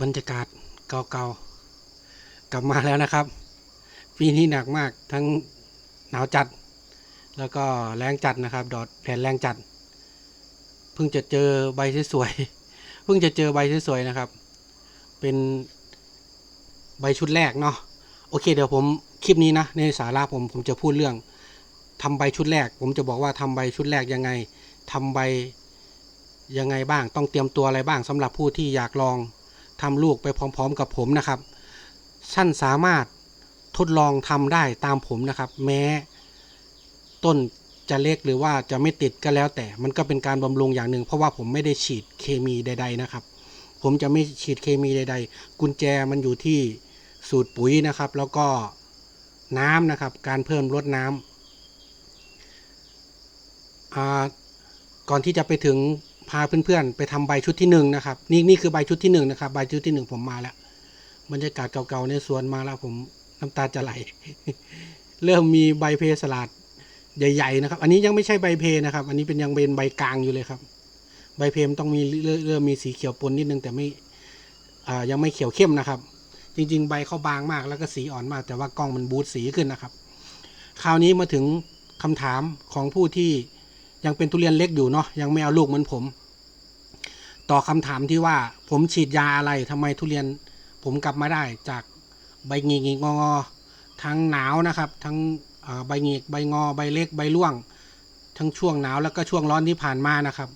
บรรยากาศเก่าๆกลับมาแล้วนะครับ ปีนี้หนักมากทั้งหนาวจัด แล้วก็แรงจัดนะครับ ดอดแผ่นแรงจัด เพิ่งจะเจอใบสวยๆเพิ่งจะเจอใบสวยๆนะครับ เป็นใบชุดแรกเนาะโอเคเดี๋ยวผมคลิปนี้นะในสาระผมผมจะพูดเรื่องทำใบชุดแรก ผมจะบอกว่าทำใบชุดแรกยังไงทำใบยังไงบ้าง ต้องเตรียมตัวอะไรบ้างสำหรับผู้ที่อยากลอง ทำลูกไปพร้อมๆกับผมนะครับท่านสามารถทดลองทำได้ตามผมนะครับ แม้ต้นจะเล็กหรือว่าจะไม่ติดก็แล้ว แต่มันก็เป็นการบำรุงอย่างหนึ่ง เพราะว่าผมไม่ได้ฉีดเคมีใด ๆนะครับ ผมจะไม่ฉีดเคมีใด ๆ กุญแจมันอยู่ที่สูตรปุ๋ยนะครับ แล้วก็น้ำนะครับ การเพิ่มลดน้ำอ่าก่อนที่จะไปถึง พาเพื่อนๆ ไปทำใบชุดที่หนึ่งนะครับ นี่นี่คือใบชุดที่หนึ่งนะครับ ใบชุดที่หนึ่งผมมาแล้วบรรยากาศเก่าๆในสวนมาแล้วผมน้ำตาจะไหล เริ่มมีใบเพสลัดใหญ่ ๆ นะครับ อันนี้ยังไม่ใช่ใบเพนะครับ อันนี้เป็นยังเป็นใบกลางอยู่เลยครับ ใบเพมต้องมีเริ่มมีสีเขียวปนนิดนึงแต่ไม่อ่ายังไม่เขียวเข้มนะครับ จริง ๆ ใบเขาบางมากแล้วก็สีอ่อนมาก แต่ว่ากล้องมันบูทสีขึ้นนะครับ คราวนี้มาถึงคำถามของผู้ที่ ยังเป็นทุเรียนเล็กอยู่เนาะยังไม่เอาลูกเหมือนผม ต่อคำถามที่ว่าผมฉีดยาอะไรทำไมทุเรียนผมกลับมาได้จากใบหงิกงองอทั้งหนาวนะครับ ทั้งใบงิกใบงอใบเล็กใบร่วง ทั้งช่วงหนาวแล้วก็ช่วงร้อนที่ผ่านมานะครับ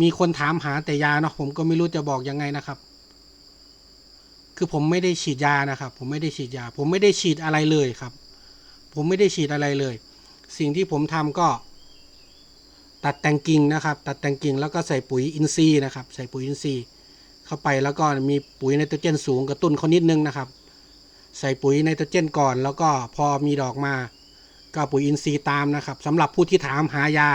มีคนถามหาแต่ยาเนาะผมก็ไม่รู้จะบอกยังไงนะครับ คือผมไม่ได้ฉีดยานะครับ ผมไม่ได้ฉีดยา ผมไม่ได้ฉีดอะไรเลยครับ ผมไม่ได้ฉีดอะไรเลย สิ่งที่ผมทำก็ ตัดแต่งกิ่งนะครับ ตัดแต่งกิ่งแล้วก็ใส่ปุ๋ยอินทรีย์นะครับ ใส่ปุ๋ยอินทรีย์ เข้าไปแล้วก็มีปุ๋ยไนโตรเจนสูงกระตุ้นเขานิดนึงนะครับ ใส่ปุ๋ยไนโตรเจนก่อน แล้วก็พอมีดอกมา ก็ปุ๋ยอินทรีย์ตามนะครับสำหรับผู้ที่ถามหายา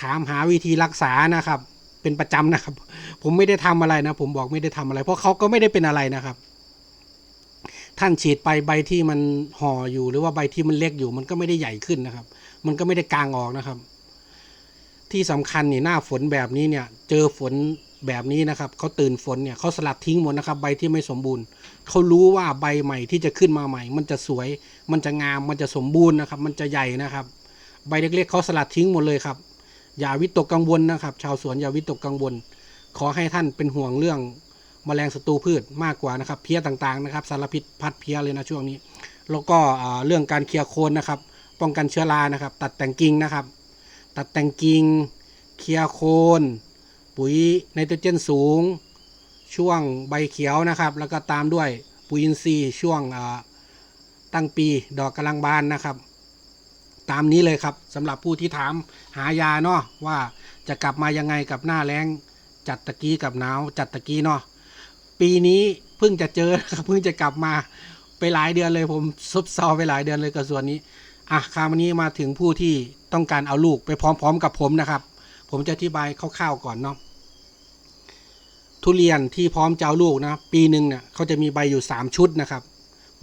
ถามหาวิธีรักษานะครับ เป็นประจำนะครับ ผมไม่ได้ทำอะไรนะ ผมบอกไม่ได้ทำอะไร เพราะเขาก็ไม่ได้เป็นอะไรนะครับ ท่านฉีดไปใบที่มันห่ออยู่หรือว่าใบที่มันเล็กอยู่ มันก็ไม่ได้ใหญ่ขึ้นนะครับ มันก็ไม่ได้กางออกนะครับ ที่สำคัญนี่หน้าฝนแบบนี้เนี่ยเจอฝนแบบนี้นะครับเขาตื่นฝนเนี่ยเขาสลัดทิ้งหมดนะครับ ใบที่ไม่สมบูรณ์เขารู้ว่าใบใหม่ที่จะขึ้นมาใหม่ มันจะสวย มันจะงามมันจะสมบูรณ์นะครับ มันจะใหญ่นะครับ ใบเล็กๆเขาสลัดทิ้งหมดเลยครับ อย่าวิตกกังวลนะครับ ชาวสวนอย่าวิตกกังวล ขอให้ท่านเป็นห่วงเรื่องแมลงศัตรูพืชมากกว่านะครับ เพี้ยต่างๆนะครับ สารพิษพัดเพี้ยเลยนะช่วงนี้ แล้วก็เรื่องการเคลียร์โคนนะครับ ป้องกันเชื้อรานะครับ ตัดแต่งกิ่งนะครับ ตัดแต่งกิ่ง เคลียโคน ปุ๋ยไนโตรเจนสูง ช่วงใบเขียวนะครับ แล้วก็ตามด้วยปุ๋ยอินทรีย์ช่วงตั้งปีดอกกำลังบานนะครับ ตามนี้เลยครับสำหรับผู้ที่ถามหายาเนาะว่าจะกลับมายังไงกับหน้าแรงจัดตะกี้กับหนาวจัดตะกี้เนาะปีนี้เพิ่งจะเจอเพิ่งจะกลับมาไปหลายเดือนเลยผมซบเซาไปหลายเดือนเลยกับส่วนนี้อะคราวนี้มาถึงผู้ที่ ต้องการเอาลูกไปพร้อม ๆ กับผมนะครับ ผมจะอธิบายคร่าวๆก่อนเนาะทุเรียนที่พร้อมจะเอาลูกนะ ปีหนึ่งเนี่ยเขาจะมีใบอยู่สามชุดนะครับ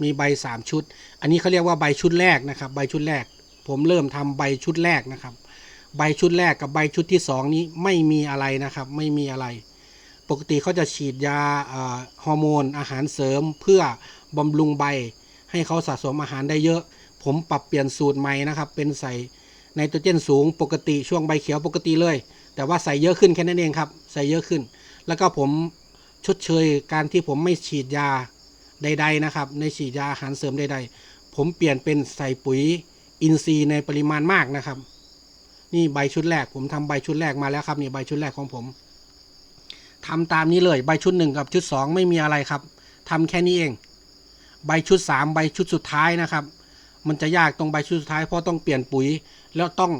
มีใบสามชุด อันนี้เขาเรียกว่าใบชุดแรกนะครับ ใบชุดแรก ผมเริ่มทำใบชุดแรกนะครับ ใบชุดแรกกับใบชุดที่สองนี้ไม่มีอะไรนะครับ ไม่มีอะไร ปกติเขาจะฉีดยาอาฮอร์โมนอาหารเสริมเพื่อบำรุงใบ ให้เขาสะสมอาหารได้เยอะ ผมปรับเปลี่ยนสูตรใหม่นะครับ เป็นใส่ ไนโตรเจนสูงปกติช่วงใบเขียวปกติเลย แต่ว่าใส่เยอะขึ้นแค่นั้นเองครับใส่เยอะขึ้น แล้วก็ผมชดเชยการที่ผมไม่ฉีดยาใด ๆนะครับ ในฉีดยาอาหารเสริมใด ๆ ผมเปลี่ยนเป็นใส่ปุ๋ยอินทรีย์ในปริมาณมากนะครับ นี่ใบชุดแรก ผมทำใบชุดแรกมาแล้วครับนี่ใบชุดแรกของผมทำตามนี้เลยใบชุดหนึ่งกับชุดสองไม่มีอะไรครับทำแค่นี้เอง ใบชุดสามใบชุดสุดท้ายนะครับ มันจะยากตรงใบชุดสุดท้ายเพราะต้องเปลี่ยนปุ๋ย แล้วต้อง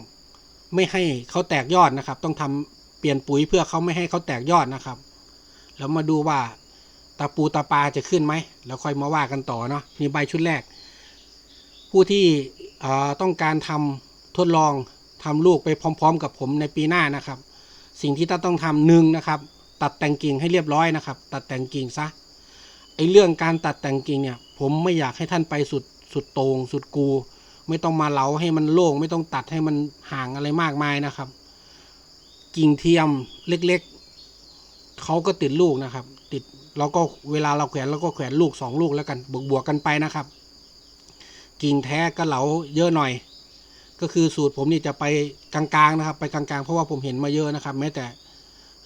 ไม่ให้เขาแตกยอดนะครับ ต้องทำเปลี่ยนปุ๋ยเพื่อเขาไม่ให้เขาแตกยอดนะครับ แล้วมาดูว่าตาปูตาปลาจะขึ้นไหมแล้วค่อยมาว่ากันต่อเนาะนี่ใบชุดแรก ผู้ที่เอ่อต้องการทำทดลองทำลูกไปพร้อม ๆ กับผมในปีหน้านะครับ สิ่งที่ท่านต้องทำหนึ่งนะครับ ตัดแต่งกิ่งให้เรียบร้อยนะครับ ตัดแต่งกิ่งซะไอเรื่องการตัดแต่งกิ่งเนี่ย ผมไม่อยากให้ท่านไปสุดสุดโตรงสุดกู ไม่ต้องมาเหลาให้มันโล่งไม่ต้องตัดให้มันห่างอะไรมากมายนะครับ กิ่งเทียมเล็กๆเขาก็ติดลูกนะครับ ติดเราก็เวลาเราแขวนเราก็แขวนลูกสองลูกแล้วกันบวกบวกกันไปนะครับ กิ่งแท้ก็เหลาเยอะหน่อย ก็คือสูตรผมนี่จะไปกลางๆนะครับ ไปกลางๆ เพราะว่าผมเห็นมาเยอะนะครับ แม้แต่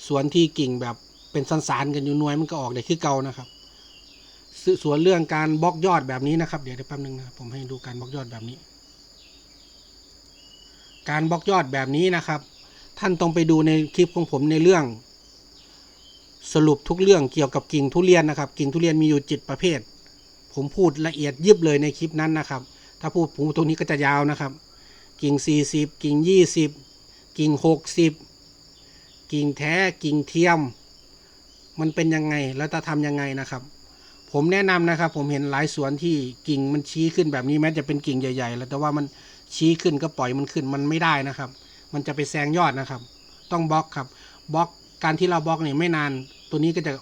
สวนที่กิ่งแบบเป็นสันสานกันอยู่น่วยมันก็ออกได้คือเก่านะครับส่วนเรื่องการบล็อกยอดแบบนี้นะครับ เดี๋ยวแป๊บนึงนะผมให้ดูการบล็อกยอดแบบนี้ การบล็อกยอดแบบนี้นะครับ ท่านต้องไปดูในคลิปของผมในเรื่อง สรุปทุกเรื่องเกี่ยวกับกิ่งทุเรียนนะครับ กิ่งทุเรียนมีอยู่จ็ดประเภท ผมพูดละเอียดยิบเลยในคลิปนั้นนะครับ ถ้าพูดผมตรงนี้ก็จะยาวนะครับ กิ่งสี่สิบกิ่งยี่สิบกิ่งหกสิบกิ่งแท้กิ่งเทียม มันเป็นยังไงแล้วจะทำยังไงนะครับผมแนะนำนะครับ ผมเห็นหลายสวนที่กิ่งมันชี้ขึ้นแบบนี้แม้จะเป็นกิ่งใหญ่ ๆ แล้วแต่ว่ามัน ชี้ขึ้นก็ปล่อยมันขึ้นมันไม่ได้นะครับ มันจะไปแซงยอดนะครับ ต้องบล็อกครับบล็อกการที่เราบล็อกเนี่ยไม่นาน ตัวนี้ก็จะ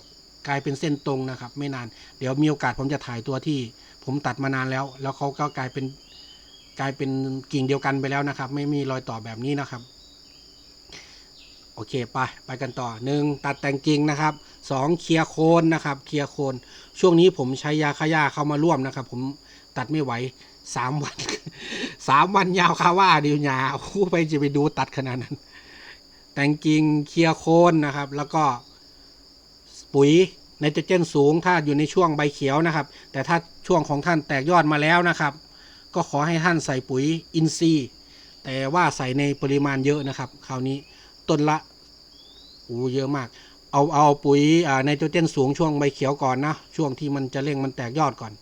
กลายเป็นเส้นตรงนะครับ ไม่นาน เดี๋ยวมีโอกาสผมจะถ่ายตัวที่ ผมตัดมานานแล้ว แล้วเขาก็กลายเป็นกลายเป็นกิ่งเดียวกันไปแล้วนะครับ ไม่มีรอยต่อแบบนี้นะครับ โอเคไปไปกันต่อหนึ่งตัดแต่งกิ่งนะครับสองเคลียร์โคนนะครับ เคลียร์โคน ช่วงนี้ผมใช้ยาฆ่าหญ้าเข้ามาร่วมนะครับ ผม ตัดไม่ไหวสามวันสามวันยาวคาว่าเดียวยาโอ้ไปจะไปดูตัดขนาดนั้น แต่งกิ่งเคลียโคนนะครับ แล้วก็ปุ๋ยไนโตรเจนสูง ถ้าอยู่ในช่วงใบเขียวนะครับ แต่ถ้าช่วงของท่านแตกยอดมาแล้วนะครับ ก็ขอให้ท่านใส่ปุ๋ยอินทรีย์ แต่ว่าใส่ในปริมาณเยอะนะครับ คราวนี้ต้นละอู้เยอะมาก เอาเอาปุ๋ยไนโตรเจนสูงช่วงใบเขียวก่อนนะช่วงที่มันจะเร่งมันแตกยอดก่อน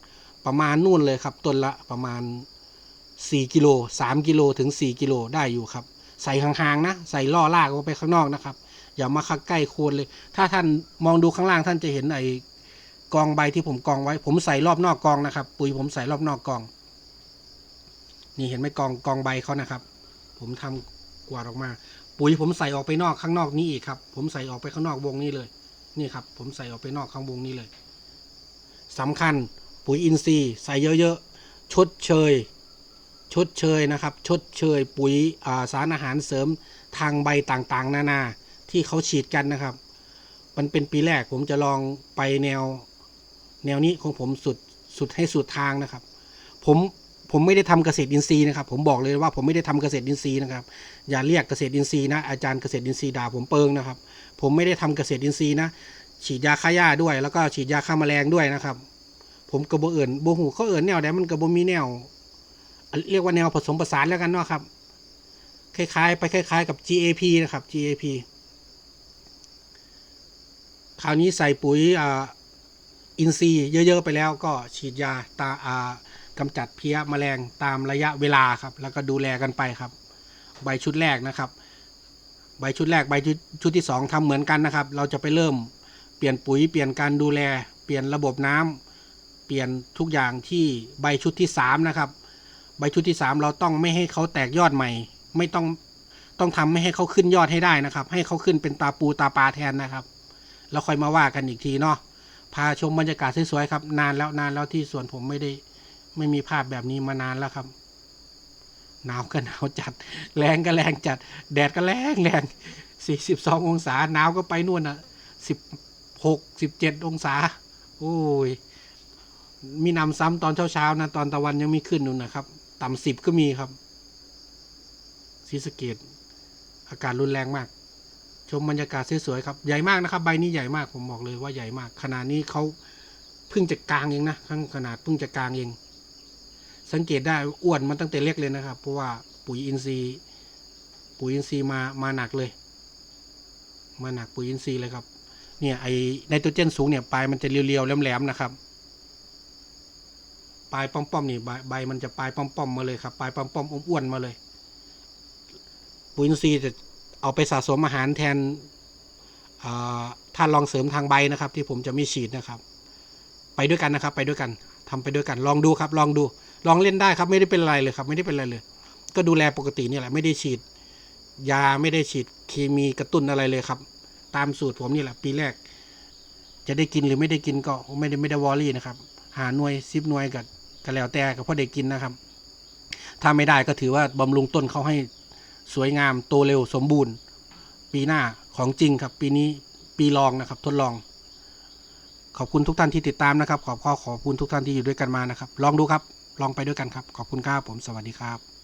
ประมาณนู่นเลยครับต้นละประมาณ 4กิโล3กิโลถึง 4 กิโลได้อยู่ครับ ใส่ห่างๆนะ ใส่ล่อลากออกไปข้างนอกนะครับ อย่ามาคักใกล้โคนเลย ถ้าท่านมองดูข้างล่างท่านจะเห็นไอ้กองใบที่ผมกองไว้ ผมใส่รอบนอกกองนะครับ ปุ๋ยผมใส่รอบนอกกอง นี่เห็นไหมกองกองใบเขานะครับ ผมทำกวาดออกมา ปุ๋ยผมใส่ออกไปนอกข้างนอกนี้อีกครับ ผมใส่ออกไปข้างนอกวงนี้เลย นี่ครับ ผมใส่ออกไปนอกข้างวงนี้เลยสำคัญ ปุ๋ยอินทรีย์ใส่เยอะๆชดเชยชดเชยนะครับชดเชยปุ๋ยาสารอาหารเสริมทางใบต่างๆ นานาที่เขาฉีดกันนะครับ มันเป็นปีแรกผมจะลองไปแนว แนวนี้ของผมสุดสุดให้สุดทางนะครับ ผมผมไม่ได้ทำเกษตรอินทรีย์นะครับ ผมบอกเลยว่าผมไม่ได้ทำเกษตรอินทรีย์นะครับ อย่าเรียกเกษตรอินทรีย์นะอาจารย์เกษตรอินทรีย์ด่าผมเปิงนะครับ ผมไม่ได้ทำเกษตรอินทรีย์นะ ฉีดยาฆ่าหญ้าด้วย แล้วก็ฉีดยาฆ่าแมลงด้วยนะครับ ผมกระโบเอิญโบหูเขาเอิญแนวใดมันกระโบมีแนว เรียกว่าแนวผสมผสานแล้วกันเนาะครับ คล้ายๆ ไปคล้าย ๆ กับ GAP นะครับ GAP คราวนี้ใส่ปุ๋ยอ่าอินทรีย์เยอะๆไปแล้วก็ฉีดยาตาอ่ากำจัดเพี้ยแมลงตามระยะเวลาครับ แล้วก็ดูแลกันไปครับ ใบชุดแรกนะครับ ใบชุดแรกใบชุดชุดที่สองทำเหมือนกันนะครับ เราจะไปเริ่มเปลี่ยนปุ๋ยเปลี่ยนการดูแล เปลี่ยนระบบน้ำ เปลี่ยนทุกอย่างที่ใบชุดที่สามนะครับ ใบชุดที่สามเราต้องไม่ให้เขาแตกยอดใหม่ ไม่ต้องต้องทำไม่ให้เขาขึ้นยอดให้ได้นะครับ ให้เขาขึ้นเป็นตาปูตาปลาแทนนะครับแล้วค่อยมาว่ากันอีกทีเนาะพาชมบรรยากาศสวยๆครับ นานแล้วนานแล้วที่สวนผมไม่ได้ ไม่มีภาพแบบนี้มานานแล้วครับหนาวก็หนาวจัด แรงก็แรงจัด แดดก็แรงแรงสี่สิบสององศาหนาวก็ไปนู่นอะสิบหกสิบเจ็ดองศา โอ้ย มีนำซ้ำตอนเช้าๆนะตอนตะวันยังไม่ขึ้นนู่นนะครับ ต่ำสิบก็มีครับศรีสะเกดอากาศรุนแรงมาก ชมบรรยากาศสวยๆครับใหญ่มากนะครับ ใบนี้ใหญ่มากผมบอกเลยว่าใหญ่มาก ขนาดนี้เขาเพิ่งจะกลางเองนะข้างขนาดเพิ่งจะกลางเอง สังเกตได้อ้วนมันตั้งแต่เล็กเลยนะครับ เพราะว่าปุ๋ยอินทรีย์ ปุ๋ยอินทรีย์มามาหนักเลย มาหนักปุ๋ยอินทรีย์เลยครับเนี่ยไอไนโตรเจนสูงเนี่ยปลายมันจะเรียวๆแหลมๆนะครับ ปลายป้อมๆนี่ใบใบมันจะปลายป้อมๆมาเลยครับ ปลายป้อมๆอ้วนๆมาเลย ปุ๋ยอินทรีย์จะเอาไปสะสมอาหารแทนอ่าท่านลองเสริมทางใบนะครับ ที่ผมจะไม่ฉีดนะครับ ไปด้วยกันนะครับ ไปด้วยกันทำไปด้วยกันลองดูครับ ลองดู ลองเล่นได้ครับ ไม่ได้เป็นไรเลยครับ ไม่ได้เป็นไรเลย ก็ดูแลปกตินี่แหละไม่ได้ฉีด ยาไม่ได้ฉีดเคมีกระตุ้นอะไรเลยครับ ตามสูตรผมนี่แหละ ปีแรก จะได้กินหรือไม่ได้กินก็ไม่ได้ไม่ได้วอรี่นะครับ หาหน่วยซิบหน่วยกับ ก็แล้วแต่ก็พอได้กินนะครับ ถ้าไม่ได้ก็ถือว่าบำรุงต้นเขาให้สวยงามโตเร็วสมบูรณ์ ปีหน้าของจริงครับ ปีนี้ปีลองนะครับ ทดลอง ขอบคุณทุกท่านที่ติดตามนะครับ ขอบข้อขอบคุณทุกท่านที่อยู่ด้วยกันมานะครับ ลองดูครับ ลองไปด้วยกันครับ ขอบคุณครับผมสวัสดีครับ